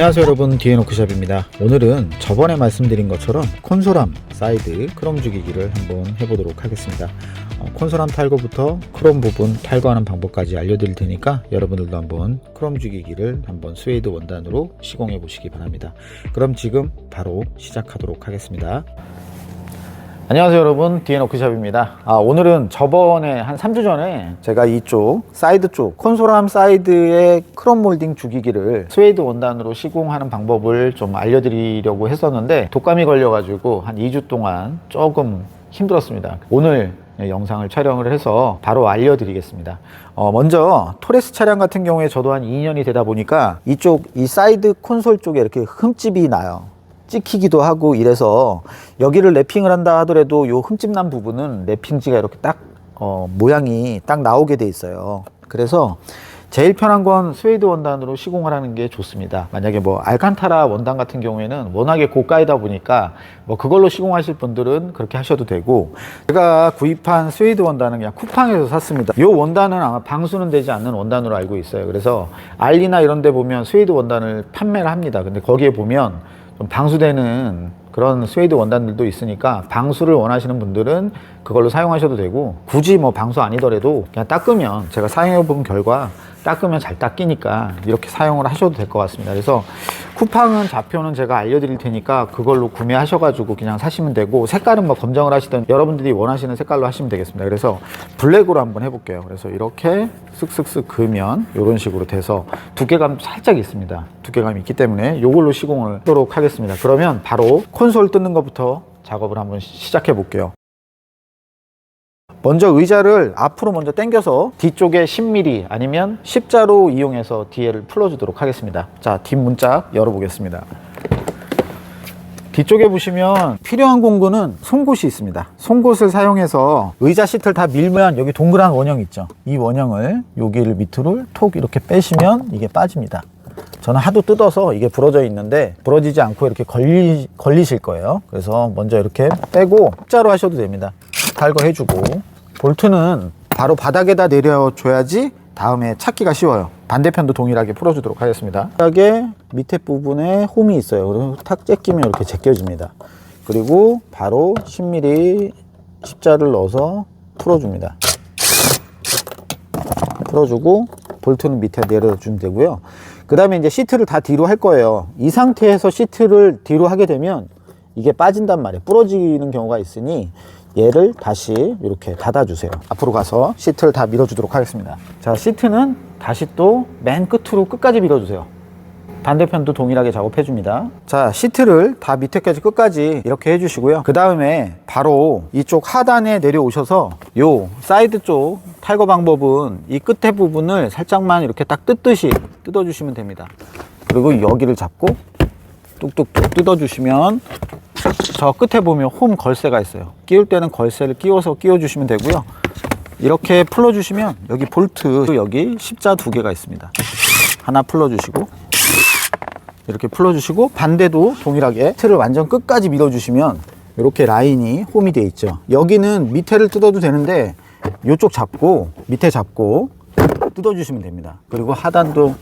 안녕하세요 여러분. 디에노크샵입니다. 오늘은 저번에 말씀드린 것처럼 콘솔암 사이드 크롬 죽이기를 한번 해보도록 하겠습니다. 어, 콘솔암 탈거부터 크롬 부분 탈거하는 방법까지 알려드릴 테니까 여러분들도 한번 크롬 죽이기를 한번 스웨이드 원단으로 시공해 보시기 바랍니다. 그럼 지금 바로 시작하도록 하겠습니다 안녕하세요 여러분 디에노크샵입니다 아, 오늘은 저번에 한 3주 전에 제가 이쪽 사이드 쪽 콘솔함 사이드의 크롬 몰딩 죽이기를 스웨이드 원단으로 시공하는 방법을 좀 알려드리려고 했었는데 독감이 걸려가지고 한 2주 동안 조금 힘들었습니다 오늘 영상을 촬영을 해서 바로 알려드리겠습니다. 어, 먼저 토레스 차량 같은 경우에 저도 한 2년이 되다 보니까 이쪽 이 사이드 콘솔 쪽에 이렇게 흠집이 나요. 찍히기도 하고 이래서 여기를 랩핑을 한다 하더라도 요 흠집 난 부분은 랩핑지가 이렇게 딱 어, 모양이 딱 나오게 돼 있어요. 그래서 제일 편한 건 스웨이드 원단으로 시공을 하는 게 좋습니다. 만약에 뭐 알칸타라 원단 같은 경우에는 워낙에 고가이다 보니까 뭐 그걸로 시공하실 분들은 그렇게 하셔도 되고 제가 구입한 스웨이드 원단은 그냥 쿠팡에서 샀습니다. 이 원단은 아마 방수는 되지 않는 원단으로 알고 있어요. 그래서 알리나 이런 데 보면 스웨이드 원단을 판매를 합니다. 근데 거기에 보면 좀 방수되는 그런 스웨이드 원단들도 있으니까 방수를 원하시는 분들은 그걸로 사용하셔도 되고 굳이 뭐 방수 아니더라도 그냥 닦으면 제가 사용해 본 결과 닦으면 잘 닦이니까 이렇게 사용을 하셔도 될 것 같습니다. 그래서 쿠팡은 좌표는 제가 알려드릴 테니까 그걸로 구매하셔가지고 그냥 사시면 되고 색깔은 뭐 검정을 하시던 여러분들이 원하시는 색깔로 하시면 되겠습니다. 그래서 블랙으로 한번 해볼게요. 그래서 이렇게 쓱쓱쓱 그으면 이런 식으로 돼서 두께감 살짝 있습니다. 두께감이 있기 때문에 이걸로 시공을 하도록 하겠습니다. 그러면 바로 콘솔 뜯는 것부터 작업을 한번 시작해 볼게요. 먼저 의자를 앞으로 먼저 당겨서 뒤쪽에 10mm 아니면 십자로 이용해서 뒤에를 풀어주도록 하겠습니다. 자, 뒷문짝 열어보겠습니다. 뒤쪽에 보시면 필요한 공구는 송곳이 있습니다. 송곳을 사용해서 의자 시트를 다 밀면 여기 동그란 원형 있죠. 이 원형을 여기를 밑으로 톡 이렇게 빼시면 이게 빠집니다. 저는 하도 뜯어서 이게 부러져 있는데 부러지지 않고 이렇게 걸리, 걸리실 거예요. 그래서 먼저 이렇게 빼고 십자로 하셔도 됩니다. 탈거해주고 볼트는 바로 바닥에다 내려줘야지 다음에 찾기가 쉬워요. 반대편도 동일하게 풀어주도록 하겠습니다. 바닥에 밑에 부분에 홈이 있어요. 그리고 탁 제끼면 이렇게 제껴집니다. 그리고 바로 10mm 십자를 넣어서 풀어줍니다. 풀어주고 볼트는 밑에 내려주면 되고요. 그 다음에 이제 시트를 다 뒤로 할 거예요. 이 상태에서 시트를 뒤로 하게 되면 이게 빠진단 말이에요. 부러지는 경우가 있으니 얘를 다시 이렇게 닫아주세요. 앞으로 가서 시트를 다 밀어주도록 하겠습니다. 자, 시트는 다시 또 맨 끝으로 끝까지 밀어주세요. 반대편도 동일하게 작업해줍니다. 자, 시트를 다 밑에까지 끝까지 이렇게 해주시고요. 그 다음에 바로 이쪽 하단에 내려오셔서 요 사이드 쪽 탈거 방법은 이 끝에 부분을 살짝만 이렇게 딱 뜯듯이 뜯어주시면 됩니다. 그리고 여기를 잡고 뚝뚝뚝 뜯어주시면 저 끝에 보면 홈 걸쇠가 있어요. 끼울 때는 걸쇠를 끼워서 끼워주시면 되고요. 이렇게 풀어주시면 여기 볼트 여기 십자 두 개가 있습니다. 하나 풀어주시고 이렇게 풀어주시고 반대도 동일하게 틀을 완전 끝까지 밀어주시면 이렇게 라인이 홈이 되어 있죠. 여기는 밑에를 뜯어도 되는데 이쪽 잡고 밑에 잡고 뜯어주시면 됩니다. 그리고 하단도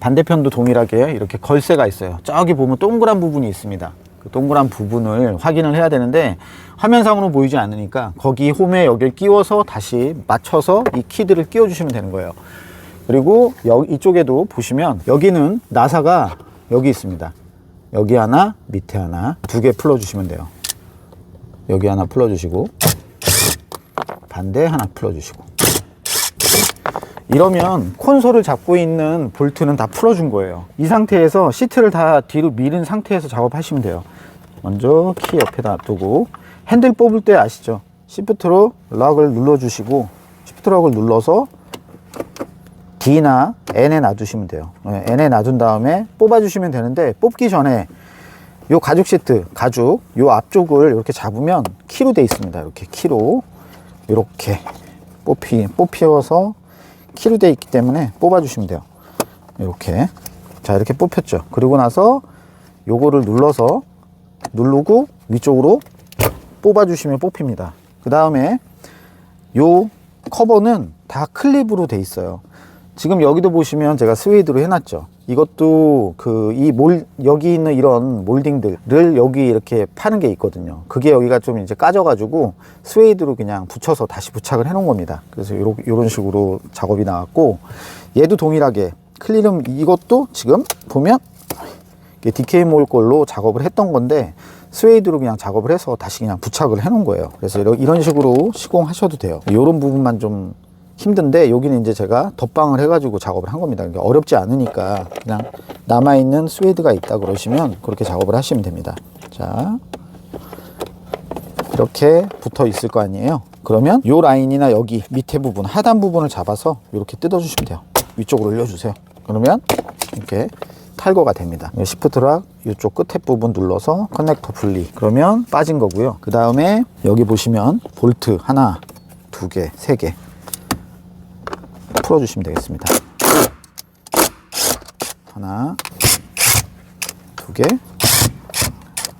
반대편도 동일하게 이렇게 걸쇠가 있어요. 저기 보면 동그란 부분이 있습니다. 그 동그란 부분을 확인을 해야 되는데 화면상으로 보이지 않으니까 거기 홈에 여기를 끼워서 다시 맞춰서 이 키들을 끼워 주시면 되는 거예요. 그리고 여기 이쪽에도 보시면 여기는 나사가 여기 있습니다. 여기 하나, 밑에 하나 두 개 풀어 주시면 돼요. 여기 하나 풀어 주시고 반대 하나 풀어 주시고 이러면 콘솔을 잡고 있는 볼트는 다 풀어준 거예요. 이 상태에서 시트를 다 뒤로 밀은 상태에서 작업하시면 돼요. 먼저 키 옆에다 두고 핸들 뽑을 때 아시죠? 시프트로 락을 눌러주시고 시프트 락을 눌러서 D나 N에 놔두시면 돼요. 네, N에 놔둔 다음에 뽑아주시면 되는데 뽑기 전에 요 가죽 시트, 가죽 요 앞쪽을 이렇게 잡으면 키로 돼 있습니다. 이렇게 키로 이렇게 뽑히 뽑히어서 키로 되어 있기 때문에 뽑아 주시면 돼요. 이렇게. 자 이렇게 뽑혔죠. 그리고 나서 요거를 눌러서 누르고 위쪽으로 뽑아 주시면 뽑힙니다. 그 다음에 요 커버는 다 클립으로 돼 있어요 지금 여기도 보시면 제가 스웨이드로 해놨죠. 이것도 그 이 몰 여기 있는 이런 몰딩들을 여기 이렇게 파는 게 있거든요. 그게 여기가 좀 이제 까져 가지고 스웨이드로 그냥 붙여서 다시 부착을 해 놓은 겁니다. 그래서 요런, 요런 식으로 작업이 나왔고 얘도 동일하게 클리름 이것도 지금 보면 DK 몰 걸로 작업을 했던 건데 스웨이드로 그냥 작업을 해서 다시 그냥 부착을 해 놓은 거예요. 그래서 이런 식으로 시공하셔도 돼요. 이런 부분만 좀 힘든데 여기는 이제 제가 덧방을 해가지고 작업을 한 겁니다. 그러니까 어렵지 않으니까 그냥 남아있는 스웨이드가 있다 그러시면 그렇게 작업을 하시면 됩니다. 자. 이렇게 붙어 있을 거 아니에요. 그러면 요 라인이나 여기 밑에 부분, 하단 부분을 잡아서 이렇게 뜯어 주시면 돼요. 위쪽으로 올려주세요. 그러면 이렇게 탈거가 됩니다. 시프트락 이쪽 끝에 부분 눌러서 커넥터 분리. 그러면 빠진 거고요. 그 다음에 여기 보시면 볼트 하나, 두 개, 세 개 풀어주시면 되겠습니다. 하나, 두 개,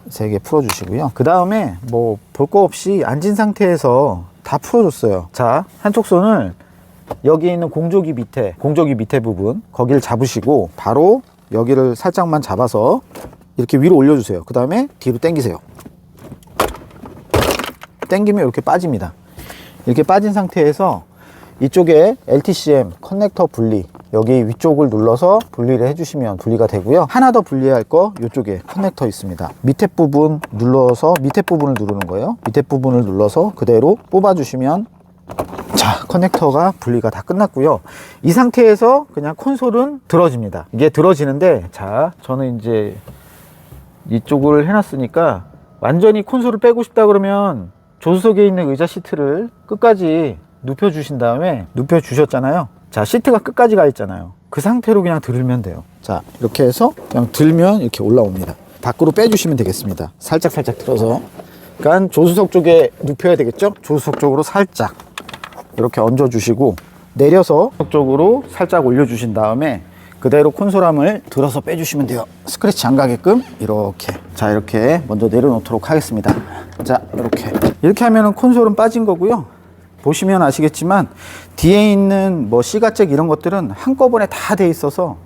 세 개 풀어주시고요. 그 다음에 뭐 볼 거 없이 앉은 상태에서 다 풀어줬어요. 자, 한쪽 손을 여기 있는 공조기 밑에, 공조기 밑에 부분, 거기를 잡으시고 바로 여기를 살짝만 잡아서 이렇게 위로 올려주세요. 그 다음에 뒤로 당기세요. 당기면 이렇게 빠집니다. 이렇게 빠진 상태에서 이쪽에 LTCM 커넥터 분리 여기 위쪽을 눌러서 분리를 해주시면 분리가 되고요. 하나 더 분리할 거 이쪽에 커넥터 있습니다. 밑에 부분 눌러서 밑에 부분을 누르는 거예요. 밑에 부분을 눌러서 그대로 뽑아 주시면 자 커넥터가 분리가 다 끝났고요. 이 상태에서 그냥 콘솔은 들어집니다. 이게 들어지는데 자 저는 이제 이쪽을 해놨으니까 완전히 콘솔을 빼고 싶다 그러면 조수석에 있는 의자 시트를 끝까지 눕혀 주신 다음에 눕혀 주셨잖아요. 자 시트가 끝까지 가 있잖아요. 그 상태로 그냥 들으면 돼요. 자 이렇게 해서 그냥 들면 이렇게 올라옵니다. 밖으로 빼주시면 되겠습니다. 살짝 살짝 들어서. 그러니까 조수석 쪽에 눕혀야 되겠죠? 조수석 쪽으로 살짝 이렇게 얹어 주시고 내려서 쪽으로 살짝 올려 주신 다음에 그대로 콘솔함을 들어서 빼주시면 돼요. 스크래치 안 가게끔. 이렇게. 자 이렇게 먼저 내려놓도록 하겠습니다. 자 이렇게. 이렇게 하면은 콘솔은 빠진 거고요 보시면 아시겠지만 뒤에 있는 뭐 C가잭 이런 것들은 한꺼번에 다 돼 있어서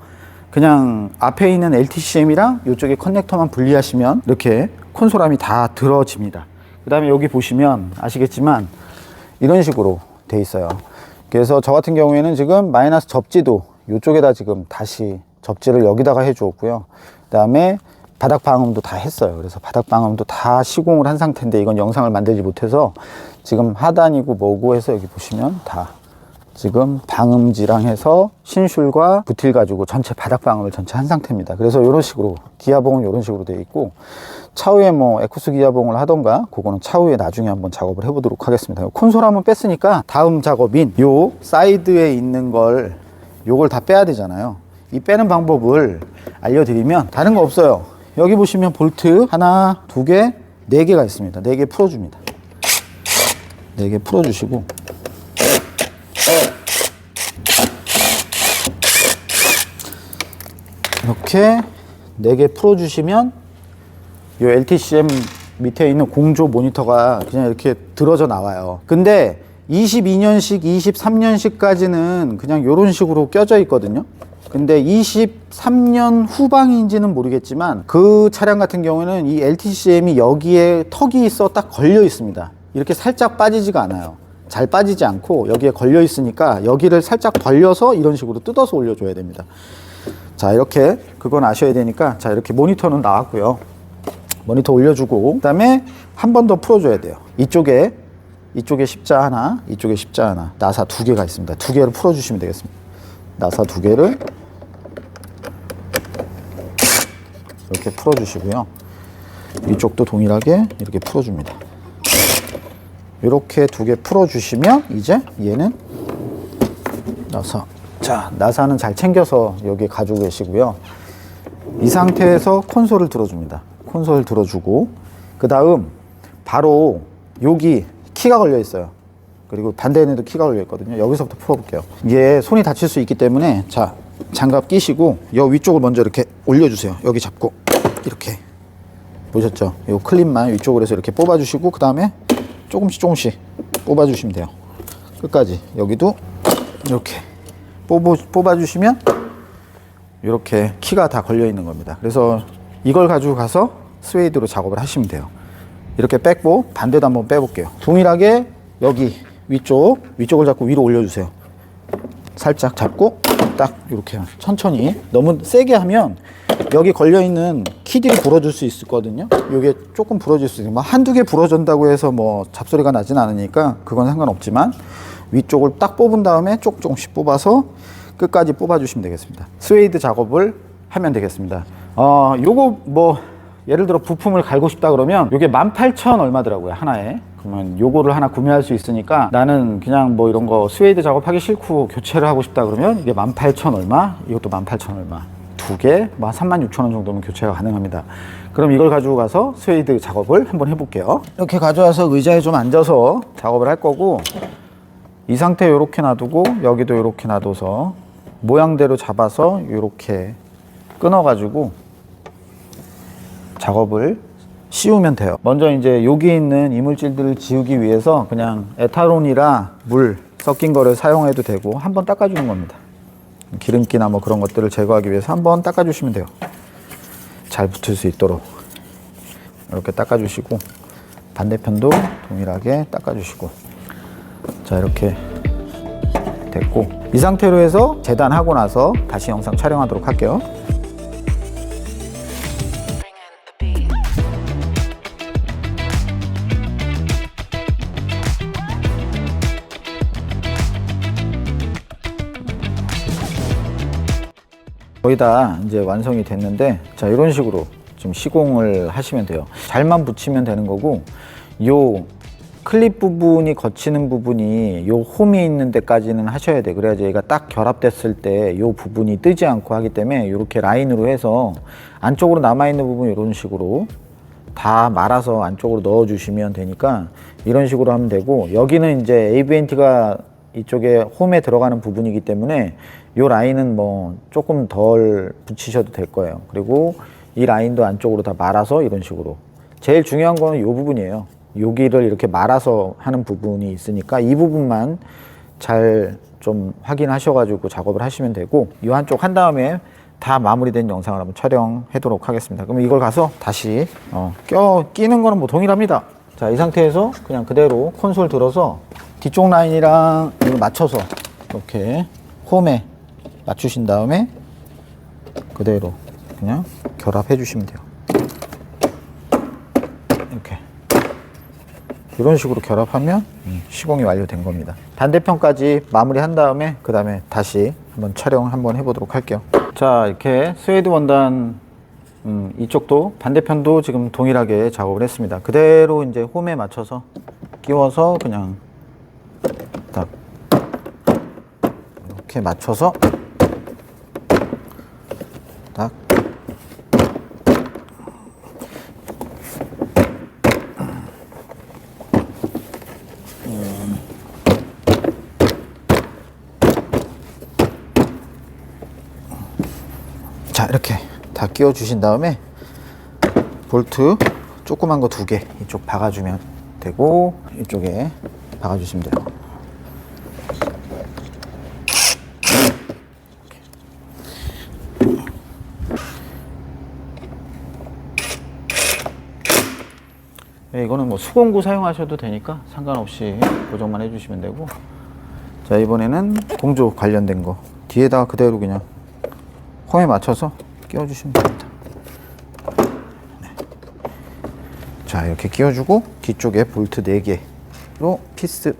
그냥 앞에 있는 LTCM이랑 이쪽에 커넥터만 분리하시면 이렇게 콘솔함이 다 들어집니다. 그 다음에 여기 보시면 아시겠지만 이런 식으로 돼 있어요. 그래서 저 같은 경우에는 지금 마이너스 접지도 이쪽에다 지금 다시 접지를 여기다가 해 주었고요. 그 다음에 바닥 방음도 다 했어요. 그래서 바닥 방음도 다 시공을 한 상태인데 이건 영상을 만들지 못해서 지금 하단이고 뭐고 해서 여기 보시면 다 지금 방음지랑 해서 신슐과 부틸 가지고 전체 바닥 방음을 전체 한 상태입니다. 그래서 이런 식으로 기아봉은 이런 식으로 되어 있고 차후에 뭐 에쿠스 기아봉을 하던가 그거는 차후에 나중에 한번 작업을 해보도록 하겠습니다. 콘솔 한번 뺐으니까 다음 작업인 요 사이드에 있는 걸 요걸 다 빼야 되잖아요. 이 빼는 방법을 알려드리면 다른 거 없어요. 여기 보시면 볼트 하나, 두 개, 네 개가 있습니다. 네 개 풀어줍니다. 네개 풀어주시고 이렇게 네 개 풀어주시면 이 LTCM 밑에 있는 공조 모니터가 그냥 이렇게 들어져 나와요. 근데 22년식, 23년식까지는 그냥 이런 식으로 껴져 있거든요. 근데 23년 후방인지는 모르겠지만 그 차량 같은 경우에는 이 LTCM이 여기에 턱이 있어 딱 걸려 있습니다. 이렇게 살짝 빠지지가 않아요. 잘 빠지지 않고 여기에 걸려 있으니까 여기를 살짝 벌려서 이런 식으로 뜯어서 올려줘야 됩니다. 자 이렇게 그건 아셔야 되니까 자 이렇게 모니터는 나왔고요. 모니터 올려주고 그다음에 한 번 더 풀어줘야 돼요. 이쪽에 이쪽에 십자 하나, 이쪽에 십자 하나, 나사 두 개가 있습니다. 두 개를 풀어주시면 되겠습니다. 나사 두 개를 이렇게 풀어주시고요. 이쪽도 동일하게 이렇게 풀어줍니다. 이렇게 두 개 풀어주시면 이제 얘는 나사. 자, 나사는 잘 챙겨서 여기 가지고 계시고요. 이 상태에서 콘솔을 들어줍니다. 콘솔 들어주고 그 다음 바로 여기 키가 걸려 있어요. 그리고 반대에도 키가 걸려 있거든요. 여기서부터 풀어볼게요. 이게 손이 다칠 수 있기 때문에 자 장갑 끼시고 여 위쪽을 먼저 이렇게 올려주세요. 여기 잡고 이렇게 보셨죠? 이 클립만 위쪽으로 해서 이렇게 뽑아주시고 그 다음에 조금씩 조금씩 뽑아주시면 돼요. 끝까지 여기도 이렇게 뽑아, 뽑아주시면 이렇게 키가 다 걸려 있는 겁니다. 그래서 이걸 가지고 가서 스웨이드로 작업을 하시면 돼요. 이렇게 뺐고 반대도 한번 빼볼게요. 동일하게 여기 위쪽 위쪽을 잡고 위로 올려주세요. 살짝 잡고 딱 이렇게 천천히 너무 세게 하면 여기 걸려 있는 키들이 부러질 수 있거든요. 이게 조금 부러질 수 있어요. 뭐 한두 개 부러진다고 해서 뭐 잡소리가 나진 않으니까 그건 상관없지만 위쪽을 딱 뽑은 다음에 조금 조금씩 뽑아서 끝까지 뽑아주시면 되겠습니다. 스웨이드 작업을 하면 되겠습니다. 어, 요거 뭐 예를 들어 부품을 갈고 싶다 그러면 요게 18,000 얼마더라고요 하나에 그러면 요거를 하나 구매할 수 있으니까 나는 그냥 뭐 이런 거 스웨이드 작업하기 싫고 교체를 하고 싶다 그러면 이게 18,000 얼마 이것도 18,000 얼마 두 개, 뭐 36,000원 정도면 교체가 가능합니다. 그럼 이걸 가지고 가서 스웨이드 작업을 한번 해볼게요. 이렇게 가져와서 의자에 좀 앉아서 작업을 할 거고 이 상태 이렇게 놔두고 여기도 이렇게 놔둬서 모양대로 잡아서 이렇게 끊어가지고 작업을 씌우면 돼요. 먼저 이제 여기 있는 이물질들을 지우기 위해서 그냥 에탄올이라 물 섞인 거를 사용해도 되고 한번 닦아주는 겁니다. 기름기나 뭐 그런 것들을 제거하기 위해서 한번 닦아주시면 돼요. 잘 붙을 수 있도록 이렇게 닦아주시고 반대편도 동일하게 닦아주시고 자 이렇게 됐고 이 상태로 해서 재단하고 나서 다시 영상 촬영하도록 할게요. 거의 다 이제 완성이 됐는데 자 이런 식으로 좀 시공을 하시면 돼요. 잘만 붙이면 되는 거고 요 클립 부분이 거치는 부분이 요 홈이 있는 데까지는 하셔야 돼. 그래야지 얘가 딱 결합됐을 때 요 부분이 뜨지 않고 하기 때문에 이렇게 라인으로 해서 안쪽으로 남아 있는 부분 이런 식으로 다 말아서 안쪽으로 넣어 주시면 되니까 이런 식으로 하면 되고 여기는 이제 ABNT가 이쪽에 홈에 들어가는 부분이기 때문에 이 라인은 뭐 조금 덜 붙이셔도 될 거예요. 그리고 이 라인도 안쪽으로 다 말아서 이런 식으로. 제일 중요한 거는 이 부분이에요. 여기를 이렇게 말아서 하는 부분이 있으니까 이 부분만 잘 좀 확인하셔가지고 작업을 하시면 되고 이 한쪽 한 다음에 다 마무리된 영상을 한번 촬영하도록 하겠습니다. 그럼 이걸 가서 다시 어, 껴 끼는 거는 뭐 동일합니다. 자, 이 상태에서 그냥 그대로 콘솔 들어서 뒤쪽 라인이랑 이걸 맞춰서 이렇게 홈에 맞추신 다음에 그대로 그냥 결합해 주시면 돼요. 이렇게 이런 식으로 결합하면 음, 시공이 완료된 겁니다. 반대편까지 마무리한 다음에 그 다음에 다시 한번 촬영 한번 해보도록 할게요. 자 이렇게 스웨이드 원단 음, 이쪽도 반대편도 지금 동일하게 작업을 했습니다. 그대로 이제 홈에 맞춰서 끼워서 그냥 딱. 이렇게 맞춰서 딱. 자 이렇게 다 끼워 주신 다음에 볼트 조그만 거 두 개 이쪽 박아주면 되고 이쪽에 박아주시면 돼요 네, 이거는 뭐 수공구 사용하셔도 되니까 상관없이 고정만 해주시면 되고 자 이번에는 공조 관련된 거 뒤에다가 그대로 그냥 홈에 맞춰서 끼워주시면 됩니다. 네. 자 이렇게 끼워주고 뒤쪽에 볼트 4개로 피스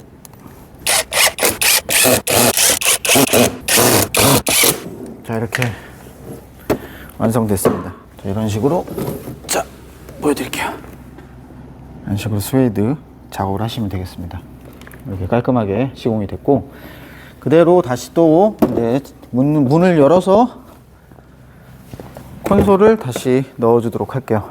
자 이렇게 완성됐습니다. 자, 이런 식으로 자 보여드릴게요. 이런 식으로 스웨이드 작업을 하시면 되겠습니다. 이렇게 깔끔하게 시공이 됐고 그대로 다시 또 이제 문, 문을 열어서 콘솔을 다시 넣어주도록 할게요.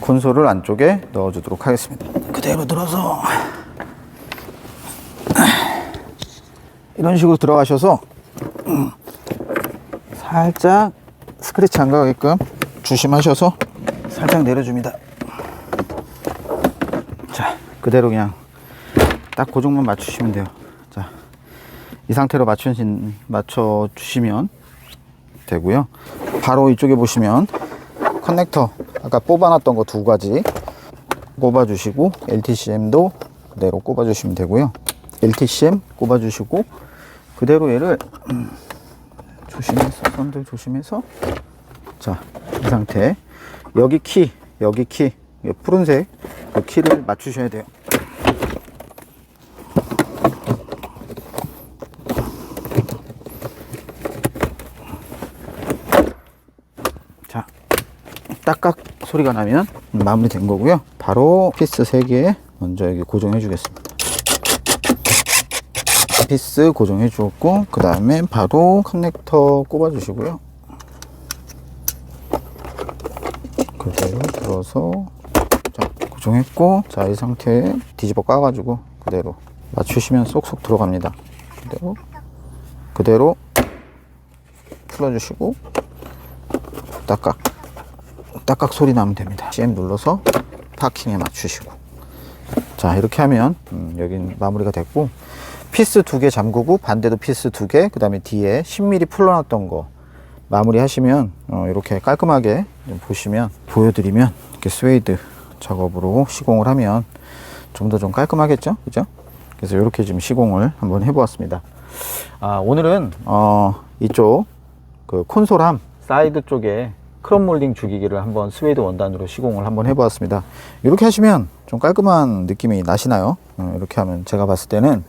콘솔을 안쪽에 넣어주도록 하겠습니다. 그대로 들어서 이런 식으로 들어가셔서 살짝 스크래치 안 가게끔 조심하셔서 살짝 내려줍니다. 자, 그대로 그냥 딱 고정만 맞추시면 돼요. 자, 이 상태로 맞추신, 맞춰주시면 되고요. 바로 이쪽에 보시면 커넥터 아까 뽑아놨던 거 두 가지 꼽아주시고 LTCM도 그대로 꼽아주시면 되고요. LTCM 꼽아주시고 그대로 얘를 음, 조심해서 손들 조심해서 자 이 상태 여기 키 여기 키이 푸른색 그 키를 맞추셔야 돼요. 자 딱딱 소리가 나면 마무리된 거고요. 바로 피스 3개 먼저 여기 고정해 주겠습니다. 피스 고정해 주었고 그 다음에 바로 커넥터 꼽아 주시고요. 들어서 자 고정했고 자 이 상태에 뒤집어 까가지고 그대로 맞추시면 쏙쏙 들어갑니다. 그대로 그대로 풀어주시고 딱딱 딱딱 소리 나면 됩니다. CM 눌러서 파킹에 맞추시고 자 이렇게 하면 음, 여긴 마무리가 됐고 피스 두 개 잠그고 반대도 피스 두개그 다음에 뒤에 10mm 풀러놨던 거 마무리 하시면 어, 이렇게 깔끔하게 좀 보시면 보여드리면 이렇게 스웨이드 작업으로 시공을 하면 좀더좀 깔끔하겠죠 그죠 그래서 이렇게 지금 시공을 한번 해보았습니다 아, 오늘은 어, 이쪽 그 콘솔함 사이드 쪽에 크롬 몰딩 주기기를 한번 스웨이드 원단으로 시공을 한번 해보았습니다. 이렇게 하시면 좀 깔끔한 느낌이 나시나요? 어, 이렇게 하면 제가 봤을 때는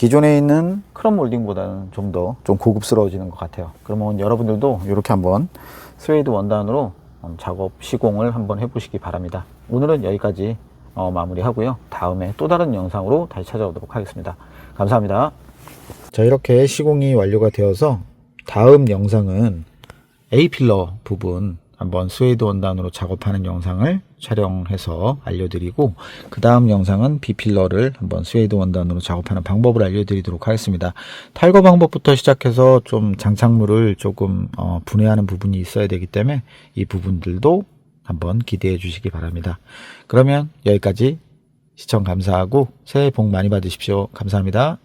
기존에 있는 크롬 몰딩보다는 좀더좀 고급스러워지는 것 같아요. 그러면 여러분들도 이렇게 한번 스웨이드 원단으로 음, 작업 시공을 한번 해보시기 바랍니다. 오늘은 여기까지 어, 마무리하고요. 다음에 또 다른 영상으로 다시 찾아오도록 하겠습니다. 감사합니다. 자 이렇게 시공이 완료가 되어서 다음 영상은 A 필러 부분 한번 스웨이드 원단으로 작업하는 영상을 촬영해서 알려드리고 그 다음 영상은 B 필러를 한번 스웨이드 원단으로 작업하는 방법을 알려드리도록 하겠습니다. 탈거 방법부터 시작해서 좀 장착물을 조금 어, 분해하는 부분이 있어야 되기 때문에 이 부분들도 한번 기대해 주시기 바랍니다. 그러면 여기까지 시청 감사하고 새해 복 많이 받으십시오. 감사합니다.